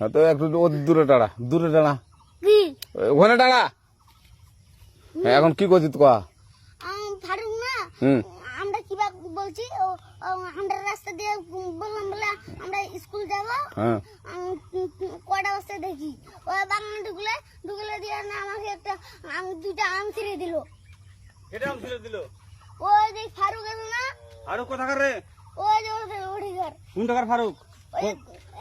তো একটু ও দূরে টাড়া দূরে টাড়া কি? ওখানে টাড়া হ্যাঁ, এখন কি করছিস কয়া আম, ফারুক না আমরা কিবা বলছি আমরা রাস্তা দিয়ে বললাম বলে আমরা স্কুল যাব। হ্যাঁ। আম, কটা বস্তা দেখি? ও বাগানে ঢুকলে ঢুকলে দিয়ে না আমাকে একটা আম দুইটা আম ছিঁড়ে দিল। এটা আম ছিল দিল? ওই যে ফারুক আছে না আর কোথাকার রে? ওই যে ওঠি ঘর। কোন টাকার ফারুক? ওই